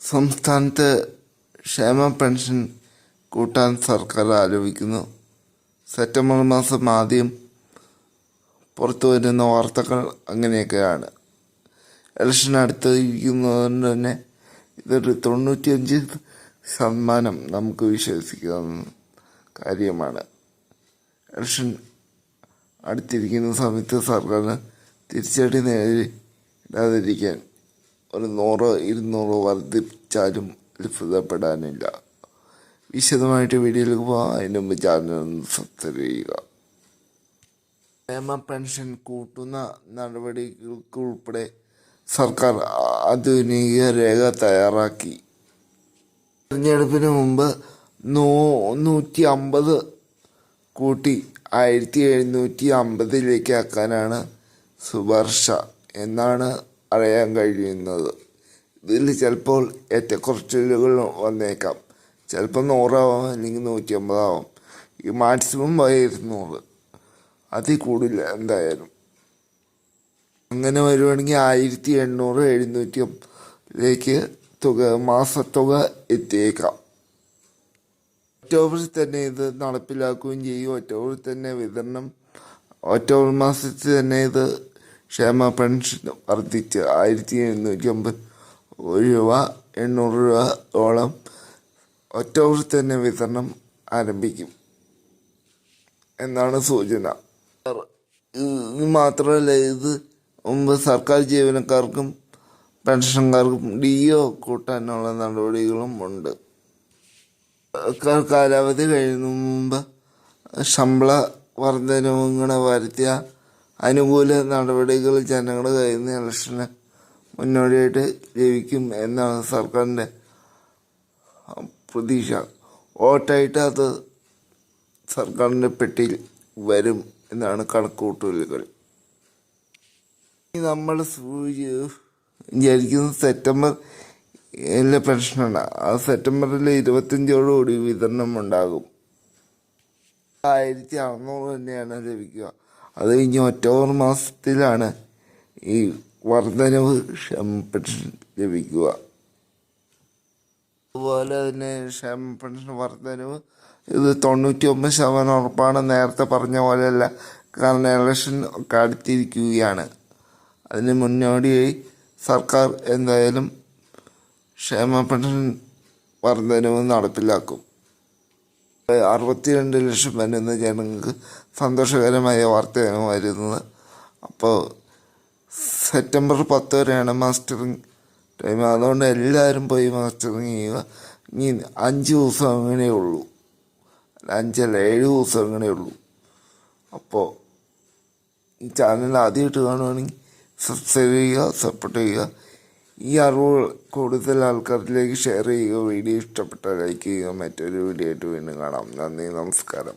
സംസ്ഥാനത്ത് ക്ഷേമ പെൻഷൻ കൂട്ടാൻ സർക്കാർ ആലോചിക്കുന്നു സെപ്റ്റംബർ മാസം ആദ്യം പുറത്തു വരുന്ന വാർത്തകൾ അങ്ങനെയൊക്കെയാണ്. ഇലക്ഷൻ അടുത്തിരിക്കുന്നതുകൊണ്ട് തന്നെ ഇതൊരു തൊണ്ണൂറ്റിയഞ്ച് ശതമാനം നമുക്ക് വിശ്വസിക്കാവുന്ന കാര്യമാണ്. ഇലക്ഷൻ അടുത്തിരിക്കുന്ന സമയത്ത് സർക്കാരിന് തിരിച്ചടി നേരിടാതിരിക്കാൻ ഒരു നൂറോ ഇരുന്നൂറോ വർദ്ധിപ്പിച്ചാലും അത്ഭുതപ്പെടാനില്ല വിശദമായിട്ട് വീഡിയോയിലേക്ക് പോകാം അതിന് മുമ്പ് ചാനൽ സബ്സ്ക്രൈബ് ചെയ്യുക. ക്ഷേമ പെൻഷൻ കൂട്ടുന്ന നടപടികൾക്ക് ഉൾപ്പെടെ സർക്കാർ ആധുനിക രേഖ തയ്യാറാക്കി. തെരഞ്ഞെടുപ്പിന് മുമ്പ് നൂ നൂറ്റി അമ്പത് കൂട്ടി ആയിരത്തി എഴുന്നൂറ്റി അമ്പതിലേക്ക് ആക്കാനാണ് ശുപാർശ എന്നാണ് അറിയാൻ കഴിയുന്നത്. ഇതിൽ ചിലപ്പോൾ ഏറ്റക്കുറച്ചിലുകൾ വന്നേക്കാം. ചിലപ്പോൾ നൂറാവാം അല്ലെങ്കിൽ നൂറ്റി അമ്പതാവാം ഈ മാക്സിമം പോയ ഇരുന്നൂറ്. അതിൽ കൂടില്ല എന്തായാലും. അങ്ങനെ വരുവാണെങ്കിൽ ആയിരത്തി എണ്ണൂറ് എഴുന്നൂറ്റി ലേക്ക് തുക മാസത്തുക എത്തിയേക്കാം. ഒക്ടോബറിൽ തന്നെ ഇത് നടപ്പിലാക്കുകയും ചെയ്യും. ഒക്ടോബറിൽ തന്നെ വിതരണം. ഒക്ടോബർ മാസത്തിൽ തന്നെ ഇത് ക്ഷേമ പെൻഷൻ വർദ്ധിച്ച് ആയിരത്തി എഴുന്നൂറ്റി അമ്പത് രൂപ എണ്ണൂറ് രൂപയോളം ഒക്ടോബറിൽ തന്നെ വിതരണം ആരംഭിക്കും എന്നാണ് സൂചന. ഇത് മാത്രമല്ല ഇത് മുമ്പ് സർക്കാർ ജീവനക്കാർക്കും പെൻഷൻകാർക്കും ഡി ഒ കൂട്ടാനുള്ള നടപടികളും ഉണ്ട്. കാലാവധി കഴിയുന്ന മുമ്പ് ശമ്പള വർധനവുകളെ വരുത്തിയ അനുകൂല നടപടികൾ ജനങ്ങൾ കയ്യിൽ നിന്ന് ഇലക്ഷന് മുന്നോടിയായിട്ട് ലഭിക്കും എന്നാണ് സർക്കാരിന്റെ പ്രതീക്ഷ. വോട്ടായിട്ട് അത് സർക്കാരിന്റെ പെട്ടിയിൽ വരും എന്നാണ് കണക്കുകൂട്ടലുകൾ. നമ്മൾ വിചാരിക്കുന്നത് സെപ്റ്റംബർ എല്ലാ പെൻഷനാണ് ആ സെപ്റ്റംബറിൽ ഇരുപത്തഞ്ചോടുകൂടി വിതരണം ഉണ്ടാകും. ആയിരത്തി അറുന്നൂറ് തന്നെയാണ് ലഭിക്കുക. അത് കഴിഞ്ഞ് ഒക്ടോബർ മാസത്തിലാണ് ഈ വർധനവ് ക്ഷമ പെൻഷൻ ലഭിക്കുക. അതുപോലെ തന്നെ ക്ഷമ പെൻഷൻ വർധനവ് ഇത് തൊണ്ണൂറ്റി ഒമ്പത് ശതമാനം ഉറപ്പാണ് നേരത്തെ പറഞ്ഞ പോലെയല്ല. കാരണം ഇലക്ഷൻ ഒക്കെ അടുത്തിരിക്കുകയാണ്. അതിന് മുന്നോടിയായി സർക്കാർ എന്തായാലും ക്ഷേമ പെൻഷൻ വർധനവ് നടപ്പിലാക്കും. അറുപത്തിരണ്ട് ലക്ഷം വരുന്ന ജനങ്ങൾക്ക് സന്തോഷകരമായ വാർത്തയാണ് വരുന്നത്. അപ്പോൾ സെപ്റ്റംബർ പത്ത് വരെയാണ് മാസ്റ്ററിങ് ടൈം. അതുകൊണ്ട് എല്ലാവരും പോയി മാസ്റ്ററിങ് ചെയ്യുക. ഇനി അഞ്ച് ദിവസം അങ്ങനെ ഉള്ളൂ. അഞ്ചല്ല ഏഴ് ദിവസം അങ്ങനെ ഉള്ളൂ. അപ്പോൾ ഈ ചാനൽ ആദ്യമായിട്ട് കാണുവാണെങ്കിൽ സബ്സ്ക്രൈബ് ചെയ്യുക സപ്പോർട്ട് ചെയ്യുക. ഈ അറിവ് കൂടുതൽ ആൾക്കാരിലേക്ക് ഷെയർ ചെയ്യുക വീഡിയോ ഇഷ്ടപ്പെട്ടാൽ ലൈക്ക് ചെയ്യുക മറ്റൊരു വീഡിയോ ആയിട്ട് വീണ്ടും കാണാം. നന്ദി നമസ്കാരം.